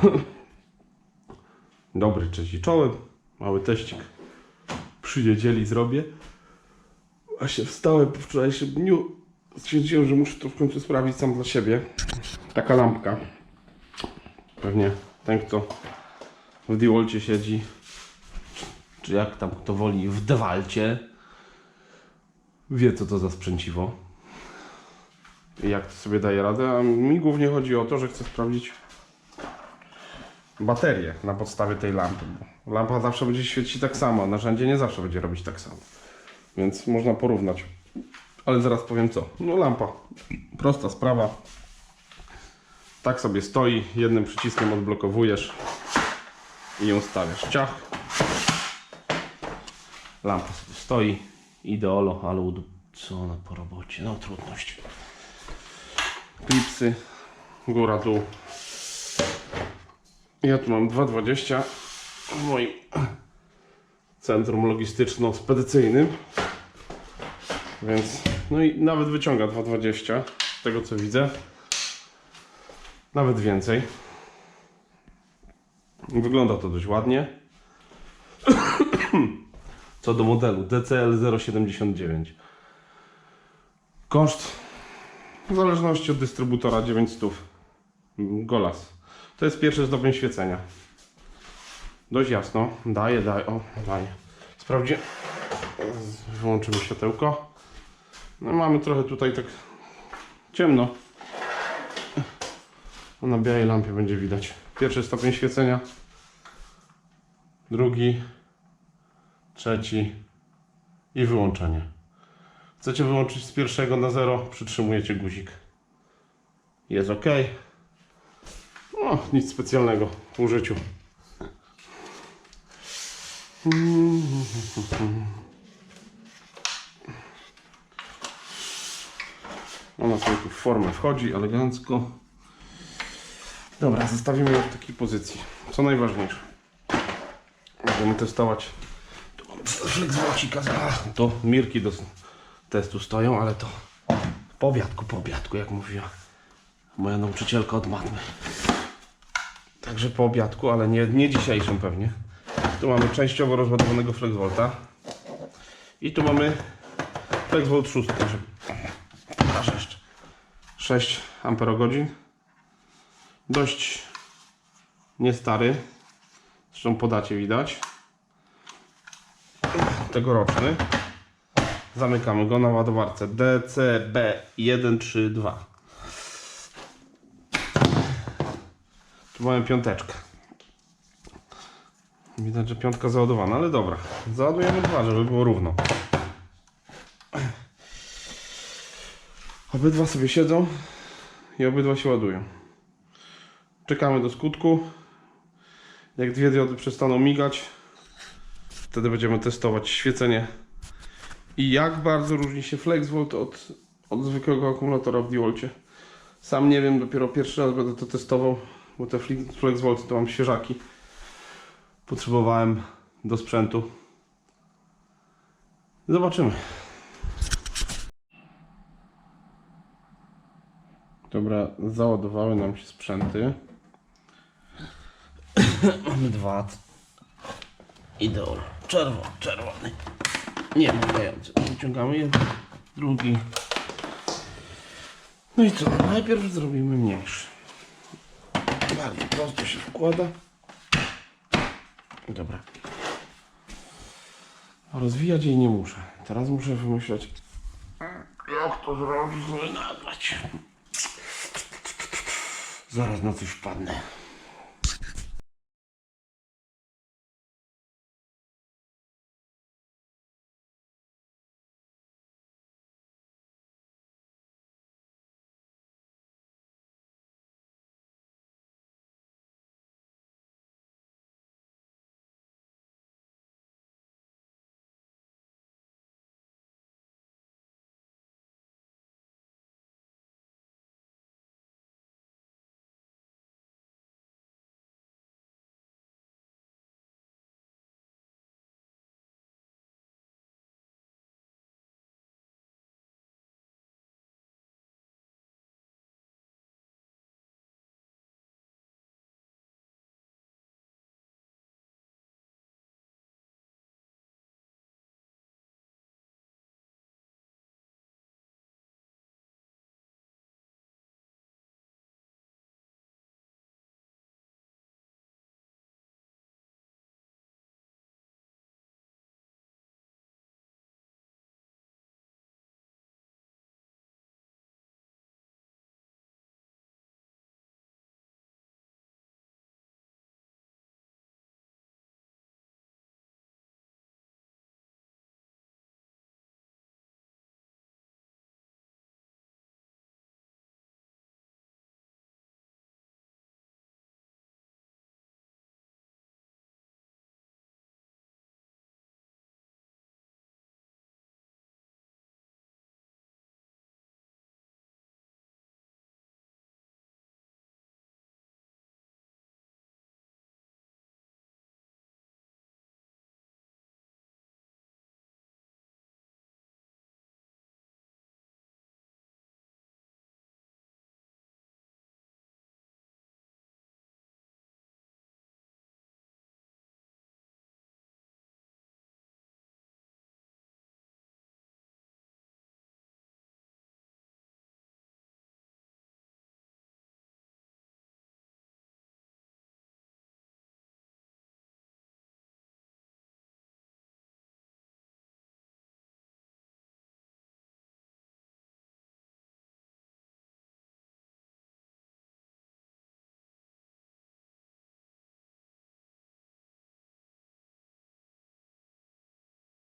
Dobry, cześć i czołem. Mały teścik. Przy niedzieli zrobię. Właśnie wstałem po wczorajszym dniu. Stwierdziłem, że muszę to w końcu sprawdzić sam dla siebie. Taka lampka. Pewnie ten, kto w Diwalcie siedzi, czy jak tam kto woli, w Dewalcie, wie co to za sprzęciwo i jak to sobie daje radę. A mi głównie chodzi o to, że chcę sprawdzić baterię na podstawie tej lampy. Lampa zawsze będzie świecić tak samo, narzędzie nie zawsze będzie robić tak samo. Więc można porównać. Ale zaraz powiem co. No lampa. Prosta sprawa. Tak sobie stoi, jednym przyciskiem odblokowujesz i ją stawiasz. Ciach. Lampa sobie stoi. Ideolo, ale ud... co ona po robocie? No trudność. Klipsy. Góra, dół. Ja tu mam 2,20 w moim centrum logistyczno-spedycyjnym. Więc, no i nawet wyciąga 2,20 z tego co widzę. Nawet więcej. Wygląda to dość ładnie. Co do modelu DCL 079. Koszt w zależności od dystrybutora 900. Golas. To jest pierwszy stopień świecenia. Dość jasno. Daje, daje. O, daje. Sprawdzi. Wyłączymy światełko. No mamy trochę tutaj tak ciemno. No, na białej lampie będzie widać. Pierwszy stopień świecenia. Drugi. Trzeci. I wyłączenie. Chcecie wyłączyć z pierwszego na zero, przytrzymujecie guzik. Jest ok. Nic specjalnego w użyciu. Ona sobie tu w formę wchodzi elegancko. Dobra, zostawimy ją w takiej pozycji. Co najważniejsze. Będziemy testować. Tu mam flexwolcika. To mirki do testu stoją, ale to po obiadku, po obiadku, jak mówiła moja nauczycielka od matmy. Także po obiadku, ale nie, nie dzisiejszym pewnie. Tu mamy częściowo rozładowanego FlexVolta. I tu mamy FlexVolt 6. Także pokażę jeszcze. 6 amperogodzin. Dość niestary. Zresztą podacie widać. Tegoroczny. Zamykamy go na ładowarce DCB132. Tu mamy piąteczkę. Widać, że piątka załadowana, ale dobra. Załadujemy dwa, żeby było równo. Obydwa sobie siedzą i obydwa się ładują. Czekamy do skutku. Jak dwie diody przestaną migać, wtedy będziemy testować świecenie i jak bardzo różni się FlexVolt od, od zwykłego akumulatora w Diwalcie. Sam nie wiem, dopiero pierwszy raz będę to testował, bo te FlexVolty to mam świeżaki. Potrzebowałem do sprzętu. Zobaczymy. Dobra, załadowały nam się sprzęty. Mamy dwa. Ideol. Czerwony, czerwony. Nie migający. Wyciągamy jeden, drugi. No i co? Najpierw zrobimy mniejszy. Bardziej prosto się wkłada. Dobra. Rozwijać jej nie muszę. Teraz muszę wymyśleć, jak to zrobić, i nagrać. Zaraz na coś wpadnę.